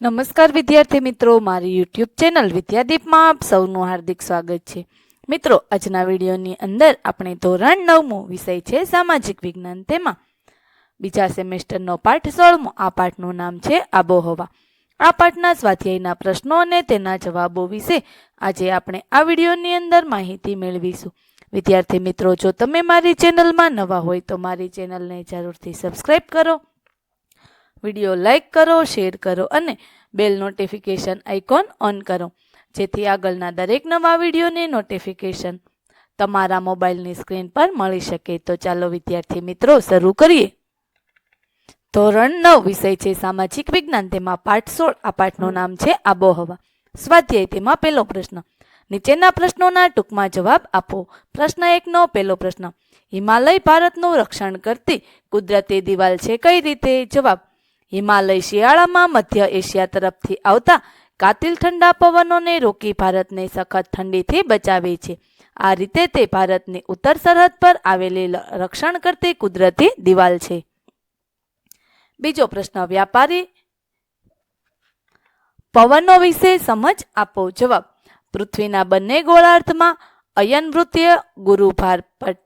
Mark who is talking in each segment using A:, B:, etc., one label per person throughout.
A: નમસ્કાર વિદ્યાર્થી મિત્રો, મારી યુટ્યુબ ચેનલ વિદ્યાદીપમાં આપ સૌનું હાર્દિક સ્વાગત છે. મિત્રો, આજના વિડીયોની અંદર આપણે ધોરણ નવમો વિષય છે, સામાજિક વિજ્ઞાન તેમાં. બીજા સેમેસ્ટરનો પાઠ સોળમો, આ પાઠનું નામ છે, આબોહવા. આ પાઠના સ્વાધ્યાયના પ્રશ્નો અને તેના જવાબો વિશે આજે આપણે આ વિડીયોની અંદર માહિતી મેળવીશું. વિદ્યાર્થી મિત્રો, જો તમે મારી ચેનલમાં નવા હોય તો મારી ચેનલને જરૂરથી સબસ્ક્રાઈબ કરો. વીડિયો લાઇક કરો, શેર કરો અને બેલ નોટિફિકેશન આઇકોન ઓન કરો, જેથી આગળના દરેક નવા વિડીયોની નોટિફિકેશન તમારા મોબાઈલની સ્ક્રીન પર મળી શકે. તો ચાલો વિદ્યાર્થી મિત્રો, શરૂ કરીએ. ધોરણ નવ, વિષય છે સામાજિક વિજ્ઞાન. તેમાં પાઠ સોળ, આ પાઠનું નામ છે આબોહવા. સ્વાધ્યાય, તેમાં પહેલો પ્રશ્ન. નીચેના પ્રશ્નોના ટૂંકમાં જવાબ આપો. પ્રશ્ન એકનો, પહેલો પ્રશ્ન. હિમાલય ભારતનું રક્ષણ કરતી કુદરતી દિવાલ છે કઈ રીતે? જવાબ હિમાલય શિયાળામાં મધ્ય એશિયા તરફથી આવતા કાતિલ ઠંડા પવનોને રોકી ભારતને સખત ઠંડીથી બચાવે છે. આ રીતે તે ભારતની ઉત્તર સરહદ પર આવેલી રક્ષણ કરતી કુદરતી દિવાલ છે. બીજો પ્રશ્ન, વ્યાપારી પવનો વિશે સમજ આપો. જવાબ, પૃથ્વીના બંને ગોળાર્ધમાં અયન વૃત્તીય ગુરુભાર પટ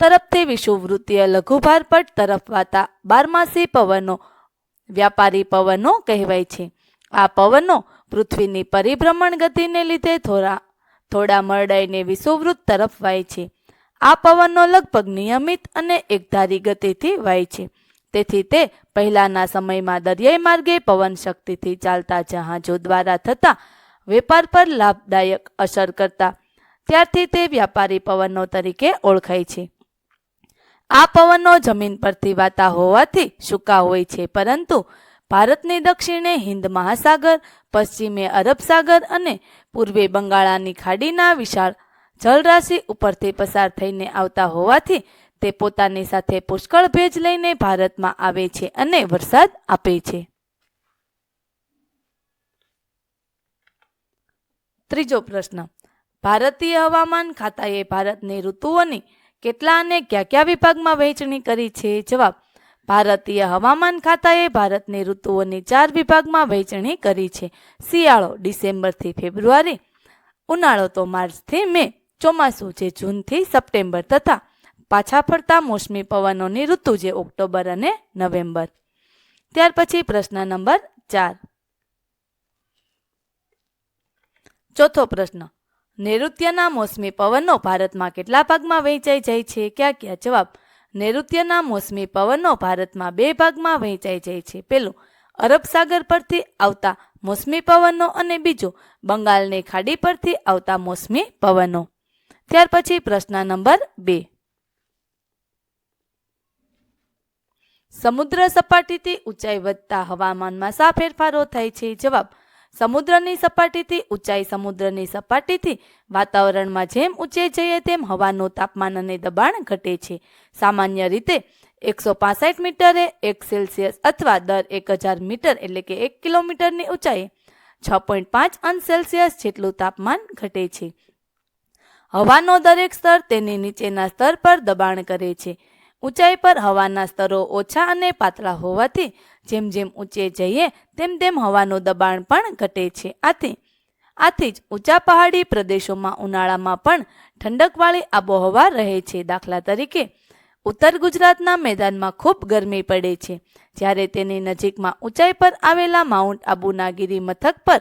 A: તરફથી વિષુવવૃત્તીય લઘુભાર પટ તરફ વાતા બારમાસી પવનો વ્યાપારી પવનો કહેવાય છે. આ પવનો પૃથ્વીની પરિભ્રમણ ગતિને લીધે થોડા થોડા મરડાઈને વિષુવવૃત્ત તરફ વાય છે. આ પવનો લગભગ નિયમિત અને એકધારી ગતિથી વાય છે. તેથી તે પહેલાના સમયમાં દરિયાઈ માર્ગે પવન શક્તિથી ચાલતા જહાજો દ્વારા થતા વેપાર પર લાભદાયક અસર કરતા, ત્યારથી તે વ્યાપારી પવનો તરીકે ઓળખાય છે. આ પવનો જમીન પરથી વાતા હોવાથી સૂકા હોય છે, પરંતુ ભારતની દક્ષિણે હિન્દ મહાસાગર, પશ્ચિમે અરબ સાગર અને પૂર્વે બંગાળાની ખાડીના વિશાળ જળરાશિ ઉપરથી પસાર થઈને આવતા હોવાથી તે પોતાની સાથે પુષ્કળ ભેજ લઈને ભારતમાં આવે છે અને વરસાદ આપે છે. ત્રીજો પ્રશ્ન. ભારતીય હવામાન ખાતાએ ભારતની ઋતુઓની કેટલા અને કયા કયા વિભાગમાં વહેંચણી કરી છે? જવાબ, ભારતીય હવામાન ખાતાએ ભારતની ઋતુઓની ચાર વિભાગમાં વહેંચણી કરી છે. શિયાળો ડિસેમ્બરથી ફેબ્રુઆરી, ઉનાળો તો માર્ચથી મે, ચોમાસું જે જૂનથી સપ્ટેમ્બર તથા પાછા ફરતા મોસમી પવનોની ઋતુ જે ઓક્ટોબર અને નવેમ્બર. ત્યાર પછી પ્રશ્ન નંબર ચાર. ચોથો પ્રશ્ન નૈઋત્યના મોસમી પવનો ભારતમાં કેટલા ભાગમાં વહેંચાઈ જાય છે? ક્યાં ક્યાં જવાબ, નૈઋત્યના મોસમી પવનો ભારતમાં બે ભાગમાં વહેંચાઈ જાય છે. પેલું, અરબ સાગર પરથી આવતા મોસમી પવનો અને બીજું, બંગાળની ખાડી પરથી આવતા મોસમી પવનો. ત્યાર પછી પ્રશ્ન નંબર બે. સમુદ્ર સપાટીથી ઊંચાઈ વધતા હવામાનમાં શા ફેરફારો થાય છે. જવાબ સમુદ્રની સપાટીથી, ઊંચાઈ સમુદ્રની સપાટીથી, વાતાવરણમાં જેમ ઊંચે જઈએ તેમ હવાનું તાપમાન અને દબાણ ઘટે છે. સામાન્ય રીતે એકસો પાસઠ મીટરે એક સેલ્સિયસ અથવા દર એક હજાર મીટર એટલે કે એક કિલોમીટરની ઊંચાઈએ છ પોઈન્ટ પાંચ અંશ સેલ્સિયસ જેટલું તાપમાન ઘટે છે. હવાનો દરેક સ્તર તેની નીચેના સ્તર પર દબાણ કરે છે. ઊંચાઈ પર હવાના સ્તરો ઓછા અને પાતળા હોવાથી જેમ જેમ ઊંચે જઈએ, તેમ તેમ હવાનું દબાણ પણ ઘટે છે. આથી આથી જ ઊંચા પહાડી પ્રદેશોમાં ઉનાળામાં પણ ઠંડકવાળી આબોહવા રહે છે. દાખલા તરીકે, ઉત્તર ગુજરાતના મેદાનમાં ખૂબ ગરમી પડે છે. જ્યારે તેની નજીકમાં ઊંચાઈ પર આવેલા માઉન્ટ આબુના ગીરી મથક પર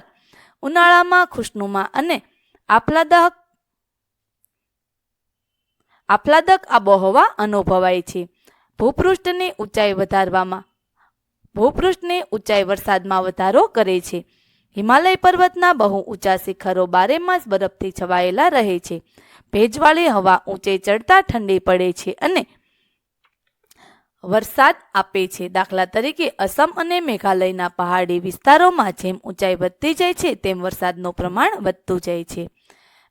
A: ઉનાળામાં ખુશનુમા અને આપલાદક આફલાદક આબોહવા અનુભવાય છે. ભૂપૃષ્ઠની ઊંચાઈ વધારવામાં ભૂપૃષ્ઠની ઊંચાઈ વરસાદમાં વધારો કરે છે. હિમાલય પર્વતના બહુ ઊંચા શિખરો બારેમાસ બરફથી છવાયેલા રહે છે. ભેજવાળી હવા ઊંચે ચડતા ઠંડી પડે છે અને વરસાદ આપે છે. દાખલા તરીકે અસમ અને મેઘાલયના પહાડી વિસ્તારોમાં જેમ ઊંચાઈ વધતી જાય છે, તેમ વરસાદનું પ્રમાણ વધતું જાય છે.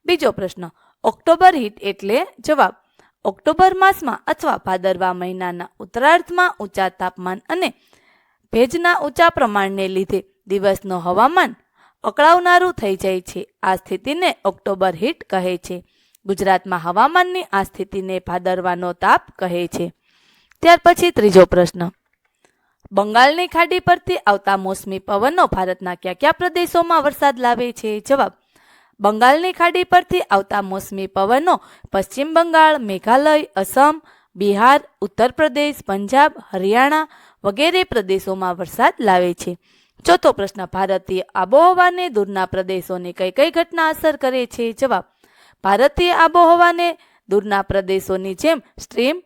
A: બીજો પ્રશ્ન, ઓક્ટોબર હીટ એટલે જવાબ? ઓક્ટોબર માસમાં અથવા ભાદરવા મહિનાના ઉત્તરાર્ધમાં ઊંચા તાપમાન અને ભેજના ઊંચા પ્રમાણને લીધે દિવસનો હવામાન અકળાવનારું થઈ જાય છે. આ સ્થિતિને ઓક્ટોબર હીટ કહે છે. ગુજરાતમાં હવામાનની આ સ્થિતિને ભાદરવાનો તાપ કહે છે. ત્યાર પછી ત્રીજો પ્રશ્ન. બંગાળની ખાડી પરથી આવતા મોસમી પવનો ભારતના કયા કયા પ્રદેશોમાં વરસાદ લાવે છે? જવાબ. બંગાળની ખાડી પરથી આવતા મોસમી પવનો પશ્ચિમ બંગાળ, મેઘાલય, અસમ, બિહાર ઉત્તર પ્રદેશ પંજાબ, હરિયાણા વગેરે પ્રદેશોમાં વરસાદ લાવે છે. ચોથો પ્રશ્ન, ભારતીય આબોહવાને દૂરના પ્રદેશોને કઈ કઈ ઘટના અસર કરે છે? જવાબ, ભારતીય આબોહવાને દૂરના પ્રદેશોની જેમ સ્ટ્રીમ,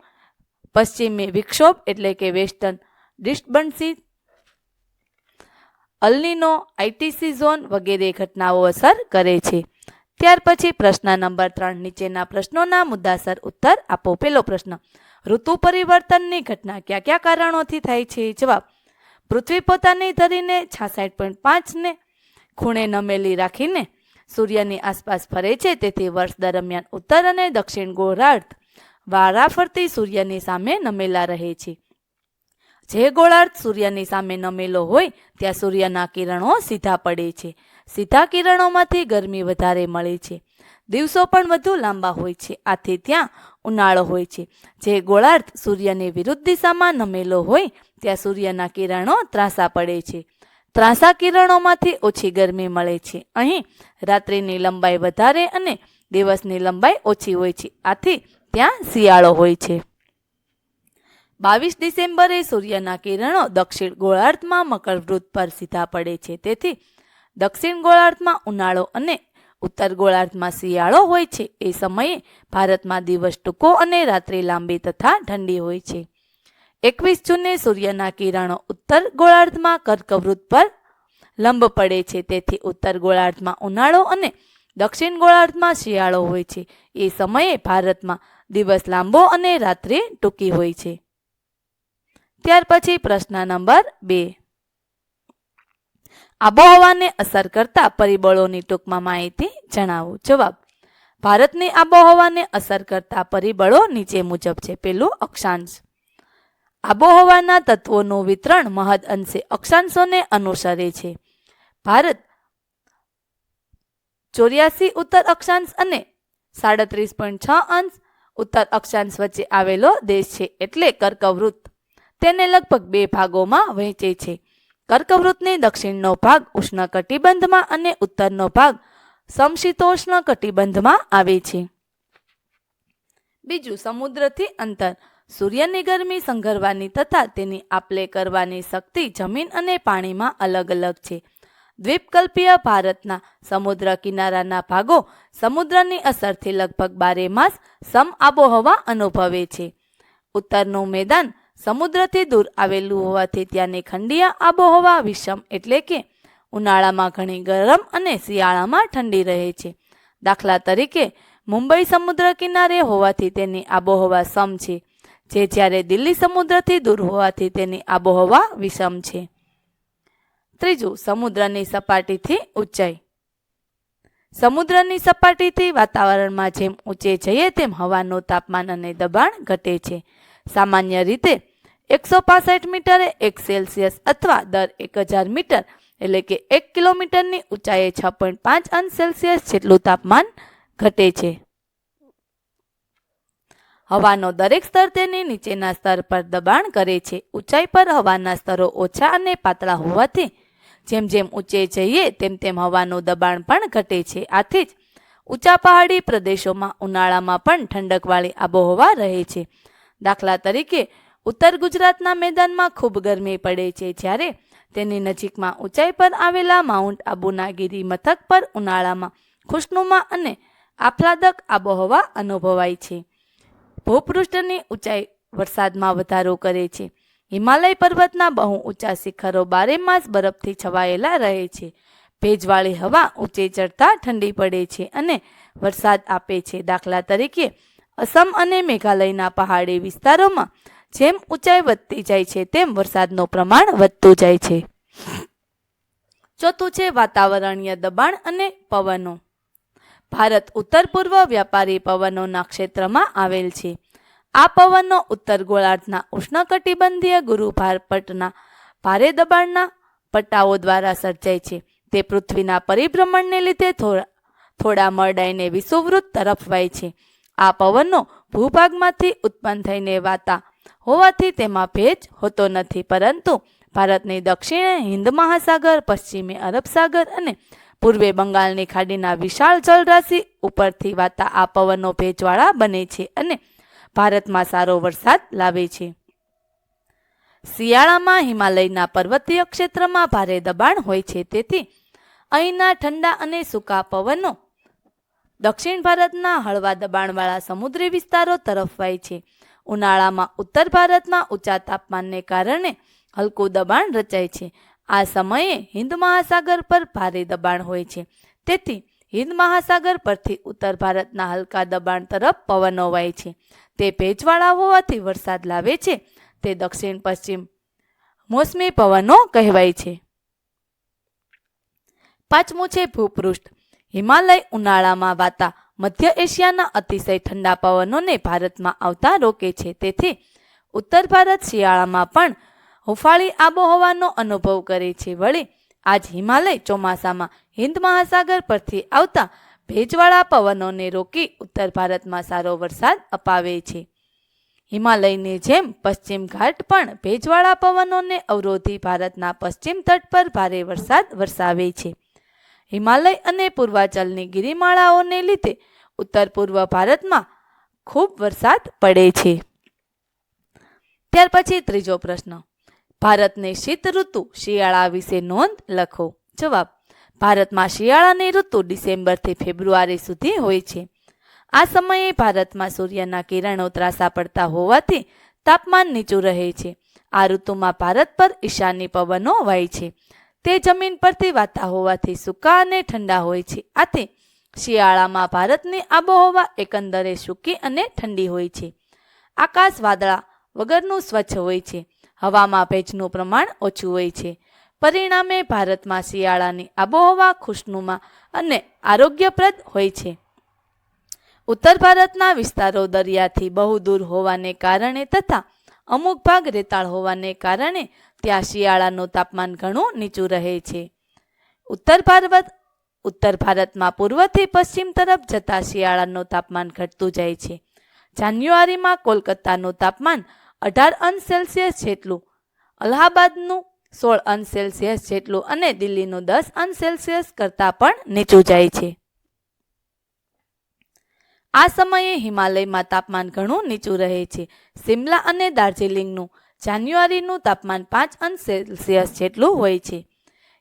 A: પશ્ચિમી વિક્ષોભ એટલે કે western disturbance, El Nino ITC zone વગેરે ઘટનાઓ અસર કરે છે. ત્યાર પછી પ્રશ્ન નંબર ત્રણ, નીચેના પ્રશ્નોના મુદ્દાસર ઉત્તર આપો. પહેલો પ્રશ્ન ઋતુ પરિવર્તનની ઘટના કયા કયા કારણોથી થાય છે? જવાબ, પૃથ્વી પોતાની ધરીને છાસઠ પોઈન્ટ પાંચને ખૂણે નમેલી રાખીને સૂર્યની આસપાસ ફરે છે. તેથી વર્ષ દરમિયાન ઉત્તર અને દક્ષિણ ગોળાર્ધ વારા ફરતી સૂર્યની સામે નમેલા રહે છે. જે ગોળાર્ધ સૂર્યની સામે નમેલો હોય, ત્યાં સૂર્યના કિરણો સીધા પડે છે. સીધા કિરણોમાંથી ગરમી વધારે મળે છે. દિવસો પણ વધુ લાંબા હોય છે. આથી ત્યાં ઉનાળો હોય છે. જે ગોળાર્ધ સૂર્યની વિરુદ્ધ દિશામાં નમેલો હોય, ત્યાં સૂર્યના કિરણો ત્રાસા પડે છે. ત્રાસા કિરણોમાંથી ઓછી ગરમી મળે છે. અહીં રાત્રિની લંબાઈ વધારે અને દિવસની લંબાઈ ઓછી હોય છે. આથી ત્યાં શિયાળો હોય છે. બાવીસ ડિસેમ્બરે સૂર્યના કિરણો દક્ષિણ ગોળાર્ધમાં મકરવૃત્ત પર સીધા પડે છે. તેથી દક્ષિણ ગોળાર્ધમાં ઉનાળો અને ઉત્તર ગોળાર્ધમાં શિયાળો હોય છે. એ સમયે ભારતમાં દિવસ ટૂંકો અને રાત્રે લાંબી તથા ઠંડી હોય છે. એકવીસ જૂને સૂર્યના કિરણો ઉત્તર ગોળાર્ધમાં કર્કવૃત પર લંબ પડે છે. તેથી ઉત્તર ગોળાર્ધમાં ઉનાળો અને દક્ષિણ ગોળાર્ધમાં શિયાળો હોય છે. એ સમયે ભારતમાં દિવસ લાંબો અને રાત્રે ટૂંકી હોય છે. ત્યાર પછી પ્રશ્ન નંબર બે. આબોહવાને અસર કરતા પરિબળોની ટૂંકમાં માહિતી જણાવો. જવાબ. ભારતની આબોહવાને અસર કરતા પરિબળો નીચે મુજબ છે. પેલું અક્ષાંશ. આબોહવાના તત્વોનું વિતરણ મહદ અંશે અક્ષાંશોને અનુસરે છે. ભારત ચોર્યાસી ઉત્તર અક્ષાંશ અને સાડત્રીસ પોઈન્ટ છ અંશ ઉત્તર અક્ષાંશ વચ્ચે આવેલો દેશ છે. એટલે કર્કવૃત્ત. તેને લગભગ બે ભાગોમાં વહેંચે છે. કર્કવૃત્તની દક્ષિણનો ભાગ ઉષ્ણકટિબંધમાં અને ઉત્તરનો ભાગ સમશીતોષ્ણ કટિબંધમાં આવે છે. બીજું, સમુદ્રથી અંતર. સૂર્યની ગરમી સંઘરવાની તથા તેની આપલે કરવાની શક્તિ જમીન અને પાણીમાં અલગ અલગ છે. દ્વીપકલ્પીય ભારતના સમુદ્ર કિનારાના ભાગો સમુદ્રની અસરથી લગભગ બારે માસ સમ આબોહવા અનુભવે છે. ઉત્તરનું મેદાન સમુદ્રથી દૂર આવેલું હોવાથી ત્યાંની ખંડીય આબોહવા વિષમ એટલે કે ઉનાળામાં ઘણી ગરમ અને શિયાળામાં ઠંડી રહે છે. દાખલા તરીકે, મુંબઈ સમુદ્ર કિનારે હોવાથી તેની આબોહવા સમ છે, જે જ્યારે દિલ્હી સમુદ્રથી દૂર હોવાથી તેની આબોહવા વિષમ છે. ત્રીજું, સમુદ્રની સપાટીથી ઊંચાઈ. સમુદ્રની સપાટીથી વાતાવરણમાં જેમ ઊંચે જઈએ તેમ હવાનું તાપમાન અને દબાણ ઘટે છે. સામાન્ય રીતે એકસો પાસઠ મીટરે એક સેલ્સિયસ અથવા દર એક હજાર મીટર, એટલે કે એક કિલોમીટરની ઊંચાઈએ છ પોઈન્ટ પાંચ અંશ સેલ્સિયસ જેટલું તાપમાન ઘટે છે. હવાનો દરેક સ્તર તેની નીચેના સ્તર પર દબાણ કરે છે. ઊંચાઈ પર હવાના સ્તરો ઓછા અને પાતળા હોવાથી જેમ જેમ ઊંચે જઈએ તેમ તેમ હવાનું દબાણ પણ ઘટે છે. આથી જ ઊંચા પહાડી પ્રદેશોમાં ઉનાળામાં પણ ઠંડકવાળી આબોહવા રહે છે. દાખલા તરીકે ઉત્તર ગુજરાતના મેદાનમાં ખૂબ ગરમી પડે છે જ્યારે તેની નજીકમાં ઊંચાઈ પર આવેલા માઉન્ટ આબુના ગીરી મથક પર ઉનાળામાં ખુશનુમા અને આફલાદક આબોહવા અનુભવાય છે. ભૂપૃષ્ઠની ઊંચાઈ વરસાદમાં વધારો કરે છે. હિમાલય પર્વતના બહુ ઊંચા શિખરો બારે માસ બરફથી છવાયેલા રહે છે. ભેજવાળી હવા ઊંચે ચડતા ઠંડી પડે છે અને વરસાદ આપે છે. દાખલા તરીકે, અસમ અને મેઘાલયના પહાડી વિસ્તારોમાં જેમ ઊંચાઈ વધતી જાય છે, તેમ વરસાદનું પ્રમાણ વધતું જાય છે. ચોથું છે વાતાવરણીય દબાણ અને પવનો. ભારત ઉત્તર પૂર્વ વ્યાપારી પવનોના ક્ષેત્રમાં આવેલ છે. આ પવનો ઉત્તર ગોળાર્ધના ઉષ્ણકટિબંધીય ગુરુભાર પટના ભારે દબાણના પટ્ટાઓ દ્વારા સર્જાય છે. તે પૃથ્વીના પરિભ્રમણને લીધે થોડા થોડા મરડાઈને વિષુવવૃત્ત તરફ વાય છે. આ પવનો ભૂભાગમાંથી ઉત્પન્ન થઈને વાતા હોવાથી તેમાં ભેજ હોતો નથી. પરંતુ ભારતની દક્ષિણે હિન્દ મહાસાગર, પશ્ચિમે અરબ સાગર અને પૂર્વે બંગાળની ખાડીના વિશાળ જળરાશિ ઉપરથી વાતા આ પવનો ભેજવાળા બને છે અને ભારતમાં સારો વરસાદ લાવે છે. શિયાળામાં હિમાલયના પર્વતીય ક્ષેત્રમાં ભારે દબાણ હોય છે. તેથી અહીંના ઠંડા અને સૂકા પવનો દક્ષિણ ભારતના હળવા દબાણવાળા સમુદ્રી વિસ્તારો તરફ વાય છે. ઉનાળામાં ઉત્તર ભારતમાં ઊંચા તાપમાનને કારણે હલકું દબાણ રચાય છે. આ સમયે હિન્દ મહાસાગર પર ભારે દબાણ હોય છે. તેથી હિન્દ મહાસાગર પરથી ઉત્તર ભારતના હલકા દબાણ તરફ પવનો વાય છે. તે ભેજવાળા હોવાથી વરસાદ લાવે છે. તે દક્ષિણ પશ્ચિમ મોસમી પવનો કહેવાય છે. પાંચમું છે ભૂપૃષ્ઠ. હિમાલય ઉનાળામાં વાતા મધ્ય એશિયાના અતિશય ઠંડા પવનોને ભારતમાં આવતા રોકે છે. તેથી ઉત્તર ભારત શિયાળામાં પણ હુફાળી આબોહવાનો અનુભવ કરે છે. વળી આજ હિમાલય ચોમાસામાં હિન્દ મહાસાગર પરથી આવતા ભેજવાળા પવનોને રોકી ઉત્તર ભારતમાં સારો વરસાદ અપાવે છે. હિમાલયની જેમ પશ્ચિમ ઘાટ પણ ભેજવાળા પવનોને અવરોધી ભારતના પશ્ચિમ તટ પર ભારે વરસાદ વરસાવે છે. હિમાલય અને પૂર્વાચલની ગિરિમાળાઓને લીધે ઉત્તર પૂર્વ ભારતમાં ખૂબ વરસાદ પડે છે. ત્યાર પછી ત્રીજો પ્રશ્ન. ભારતની શીત ઋતુ શિયાળા વિશે નોંધ લખો. જવાબ. ભારતમાં શિયાળાની ઋતુ ડિસેમ્બરથી ફેબ્રુઆરી સુધી હોય છે. આ સમયે ભારતમાં સૂર્યના કિરણો ત્રાસા પડતા હોવાથી તાપમાન નીચું રહે છે. આ ઋતુમાં ભારત પર ઈશાની પવનો વહે છે. તે જમીન પરથી વાતા હોવાથી સૂકા અને ઠંડા હોય છે. આથી શિયાળામાં ભારતની આબોહવા એકંદરે સૂકી અને ઠંડી હોય છે. આકાશ વાદળા વગરનું સ્વચ્છ હોય છે. હવામાં ભેજનું પ્રમાણ ઓછું હોય છે. પરિણામે ભારતમાં શિયાળાની આબોહવા ખુશનુમા અને આરોગ્યપ્રદ હોય છે. ઉત્તર ભારતના વિસ્તારો દરિયાથી બહુ દૂર હોવાને કારણે તથા અમુક ભાગ રેતાળ હોવાને કારણે ત્યાં શિયાળાનું તાપમાન ઘણું નીચું રહે છે. ઉત્તર ભારત ઉત્તર ભારતમાં પૂર્વથી પશ્ચિમ તરફ જતા શિયાળાનું તાપમાન ઘટતું જાય છે. જાન્યુઆરીમાં કોલકાતાનું તાપમાન અઢાર અંશ સેલ્સિયસ જેટલું, અલ્હાબાદનું સોળ અંશ સેલ્સિયસ જેટલું અને દિલ્હીનું દસ અંશ સેલ્સિયસ કરતાં પણ નીચું જાય છે. આ સમયે હિમાલયમાં તાપમાન ઘણું નીચું રહે છે. સિમલા અને દાર્જિલિંગનું જાન્યુઆરીનું તાપમાન પાંચ અંશ સેલ્સિયસ જેટલું હોય છે.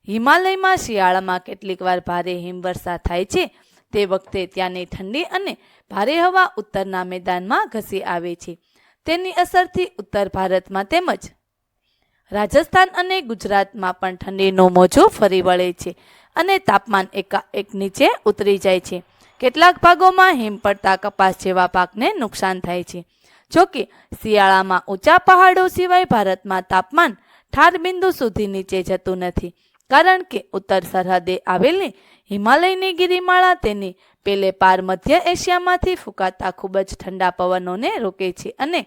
A: હિમાલયમાં શિયાળામાં કેટલીક વાર ભારે હિમવર્ષા થાય છે. તે વખતે ત્યાંની ઠંડી અને ભારે હવા ઉત્તરના મેદાનમાં ઘસી આવે છે. તેની અસરથી ઉત્તર ભારતમાં તેમજ રાજસ્થાન અને ગુજરાતમાં પણ ઠંડીનું મોજું ફરી વળે છે અને તાપમાન એકાએક નીચે ઉતરી જાય છે. કેટલાક ભાગોમાં હિમ પડતા કપાસ જેવા પાકને નુકસાન થાય છે. જોકે શિયાળામાં ઊંચા પહાડો સિવાય ભારતમાં તાપમાન ઠાર બિંદુ સુધી નીચે જતું નથી. કારણ કે ઉત્તર સરહદે આવેલી હિમાલયની ગિરિમાળા તેની પેલે પાર મધ્ય એશિયામાંથી ફૂંકાતા ખૂબ જ ઠંડા પવનોને રોકે છે અને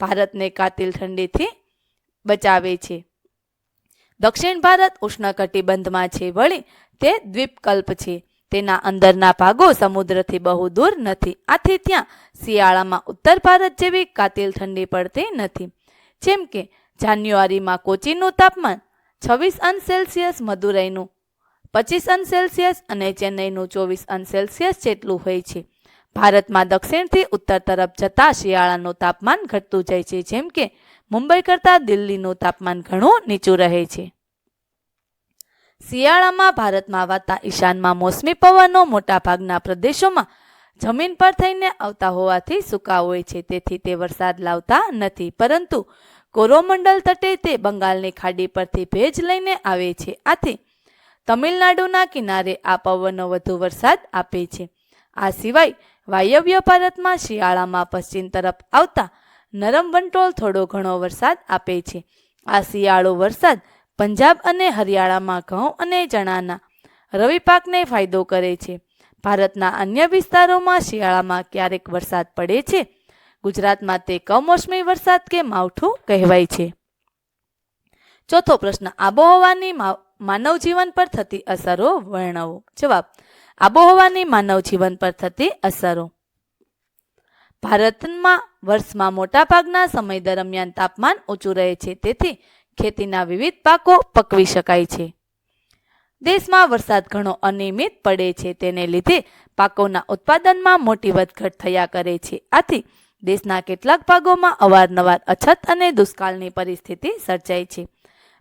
A: ભારતને કાતિલ ઠંડીથી બચાવે છે. દક્ષિણ ભારત ઉષ્ણકટિબંધમાં છે વળી તે દ્વીપકલ્પ છે. તેના અંદરના ભાગો સમુદ્રથી બહુ દૂર નથી. આથી ત્યાં શિયાળામાં ઉત્તર ભારત જેવી કાતિલ ઠંડી પડતી નથી. જેમ કે જાન્યુઆરીમાં કોચીનું તાપમાન છવ્વીસ અંશ સેલ્સિયસ મદુરાઈનું, પચીસ અંશ સેલ્સિયસ અને ચેન્નઈનું ચોવીસ અંશ સેલ્સિયસ જેટલું હોય છે. ભારતમાં દક્ષિણથી ઉત્તર તરફ જતા શિયાળાનું તાપમાન ઘટતું જાય છે, જેમ કે મુંબઈ કરતાં દિલ્હીનું તાપમાન ઘણું નીચું રહે છે. શિયાળામાં ભારતમાં વાતા ઈશાનમાં મોસમી પવનો મોટાભાગના પ્રદેશોમાં જમીન પર થઈને આવતા હોવાથી સૂકા હોય છે, તેથી તે વરસાદ લાવતા નથી, પરંતુ કોરોમંડલ તટે તે બંગાળની ખાડી પરથી ભેજ લઈને આવે છે. આથી તમિલનાડુના કિનારે આ પવનો વધુ વરસાદ આપે છે. આ સિવાય વાયવ્ય ભારતમાં શિયાળામાં પશ્ચિમ તરફ આવતા નરમ વંટોળ થોડો ઘણો વરસાદ આપે છે. આ શિયાળો વરસાદ પંજાબ અને હરિયાણામાં ઘઉં અને ચણાના રવિ પાકને ફાયદો કરે છે. ભારતના અન્ય વિસ્તારોમાં શિયાળામાં ક્યારેક વરસાદ પડે છે. ગુજરાતમાં તે કમોસમી વરસાદ કે માવઠું કહેવાય છે. ચોથો પ્રશ્ન, આબોહવાની માનવ જીવન પર થતી અસરો વર્ણવો. જવાબ, આબોહવાની માનવ જીવન પર થતી અસરો. ભારતમાં વર્ષમાં મોટાભાગના સમય દરમિયાન તાપમાન ઊંચું રહે છે, તેથી ખેતીના વિવિધ પાકો પકવી શકાય છે. દેશમાં વરસાદ ઘણો અનિયમિત પડે છે, તેને લીધે પાકોના ઉત્પાદનમાં મોટી વધઘટ થયા કરે છે. આથી દેશના કેટલાક ભાગોમાં અવારનવાર અછત અને દુષ્કાળની પરિસ્થિતિ સર્જાય છે.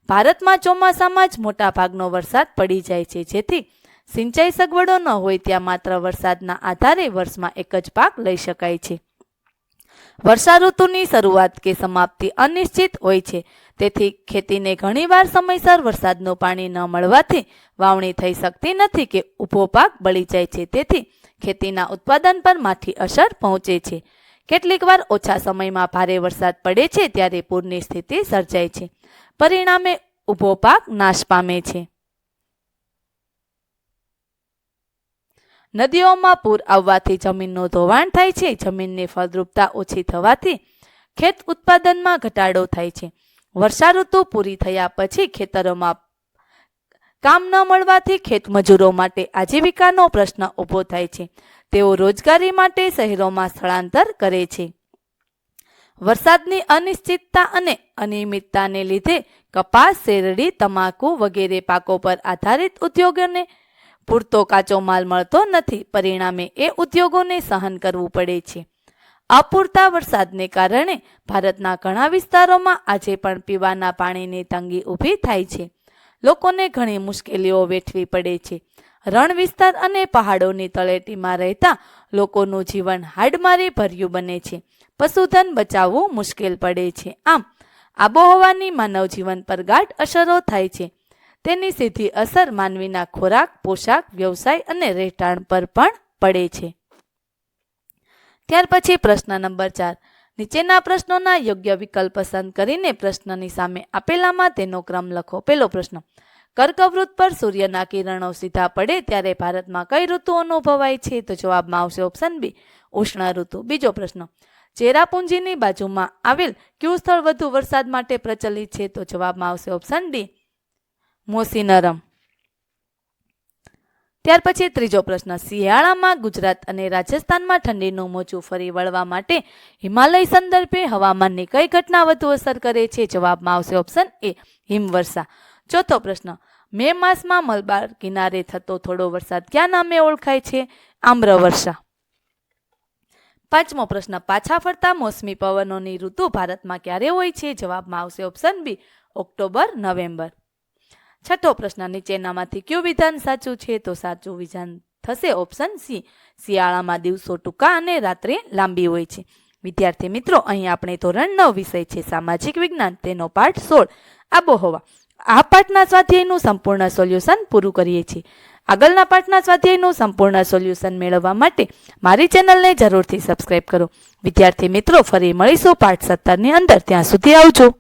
A: ભારતમાં ચોમાસામાં જ મોટા ભાગનો વરસાદ પડી જાય છે. જેથી સિંચાઈ સગવડો ન હોય ત્યાં માત્ર વરસાદના આધારે વર્ષમાં એક જ પાક લઈ શકાય છે. વર્ષા ઋતુની શરૂઆત કે સમાપ્તિ અનિશ્ચિત હોય છે. તેથી ખેતીને ઘણીવાર સમયસર વરસાદનું પાણી ન મળવાથી વાવણી થઈ શકતી નથી કે ઊભો પાક બળી જાય છે. તેથી ખેતીના ઉત્પાદન પર માઠી અસર પહોંચે છે. કેટલીકવાર ઓછા સમયમાં ભારે વરસાદ પડે છે ત્યારે પૂરની સ્થિતિ સર્જાય છે. પરિણામે ઊભો પાક નાશ પામે છે. નદીઓમાં પૂર આવવાથી જમીનનું ધોવાણ થાય છે. જમીનની ફળદ્રુપતા ઓછી થવાથી ખેત ઉત્પાદનમાં ઘટાડો થાય છે. વર્ષા ઋતુ પૂરી થયા પછી ખેતરોમાં કામ ન મળવાથી ખેત મજૂરો માટે આજીવિકાનો પ્રશ્ન ઊભો થાય છે. તેઓ રોજગારી માટે શહેરોમાં સ્થળાંતર કરે છે. વરસાદની અનિશ્ચિતતા અને અનિયમિતતાને લીધે કપાસ, શેરડી, તમાકુ વગેરે પાકો પર આધારિત ઉદ્યોગોને પૂરતો કાચો માલ મળતો નથી. પરિણામે એ ઉદ્યોગોને સહન કરવું પડે છે. અપૂરતા વરસાદને કારણે ભારતના ઘણા વિસ્તારોમાં આજે પણ પીવાના પાણીની તંગી ઊભી થાય છે. લોકોને ઘણી મુશ્કેલીઓ વેઠવી પડે છે. રણ વિસ્તાર અને પહાડોની તળેટીમાં રહેતા લોકોનું જીવન હાડમારી ભર્યું બને છે. પશુધન બચાવવું મુશ્કેલ પડે છે. આમ, આબોહવાની માનવ જીવન પર ગાઢ અસરો થાય છે. તેની સીધી અસર માનવીના ખોરાક, પોશાક, વ્યવસાય અને રહેઠાણ પર પણ પડે છે. ત્યાર પછી પ્રશ્ન નંબર ચાર. નીચેના પ્રશ્નોના યોગ્ય વિકલ્પ પસંદ કરીને પ્રશ્નની સામે આપેલામાં તેનો ક્રમ લખો. પહેલો પ્રશ્ન. કર્કવૃત પર સૂર્યના કિરણો સીધા પડે ત્યારે ભારતમાં કઈ ઋતુ અનુભવાય છે? તો જવાબમાં આવશે ઓપ્શન બી ઉષ્ણ ઋતુ. બીજો પ્રશ્ન, ચેરાપુંજીની બાજુમાં આવેલ કયું સ્થળ વધુ વરસાદ માટે પ્રચલિત છે? તો જવાબમાં આવશે ઓપ્શન ડી મોસીનરમ. ત્યાર પછી ત્રીજો પ્રશ્ન, શિયાળામાં ગુજરાત અને રાજસ્થાનમાં ઠંડીનું મોજું ફરી વળવા માટે હિમાલય સંદર્ભે હવામાનની કઈ ઘટના વધુ અસર કરે છે? જવાબમાં આવશે ઓપ્શન એ હિમવર્ષા. ચોથો પ્રશ્ન, મે માસમાં મલબાર કિનારે થતો થોડો વરસાદ ક્યાં નામે ઓળખાય છે? આમ્રવર્ષા. પાંચમો પ્રશ્ન, પાછા ફરતા મોસમી પવનોની ઋતુ ભારતમાં ક્યારે હોય છે? જવાબમાં આવશે ઓપ્શન બી ઓક્ટોબર, નવેમ્બર. છઠ્ઠો પ્રશ્ન, નીચેનામાંથી કયું વિધાન સાચું છે? તો સાચું વિધાન થશે ઓપ્શન સી શિયાળામાં દિવસો ટૂંકા અને રાત્રે લાંબી હોય છે. વિદ્યાર્થી મિત્રો, અહીં આપણે ધોરણ નવ વિષય છે, સામાજિક વિજ્ઞાન, તેનો પાઠ સોળ. આબોહવા. આ પાઠના સ્વાધ્યાયનું સંપૂર્ણ સોલ્યુશન પૂરું કરીએ છીએ. આગળના પાઠના સ્વાધ્યાયનું સંપૂર્ણ સોલ્યુશન મેળવવા માટે મારી ચેનલને જરૂરથી સબસ્ક્રાઇબ કરો. વિદ્યાર્થી મિત્રો, ફરી મળીશું પાઠ સત્તરની અંદર. ત્યાં સુધી આવજો.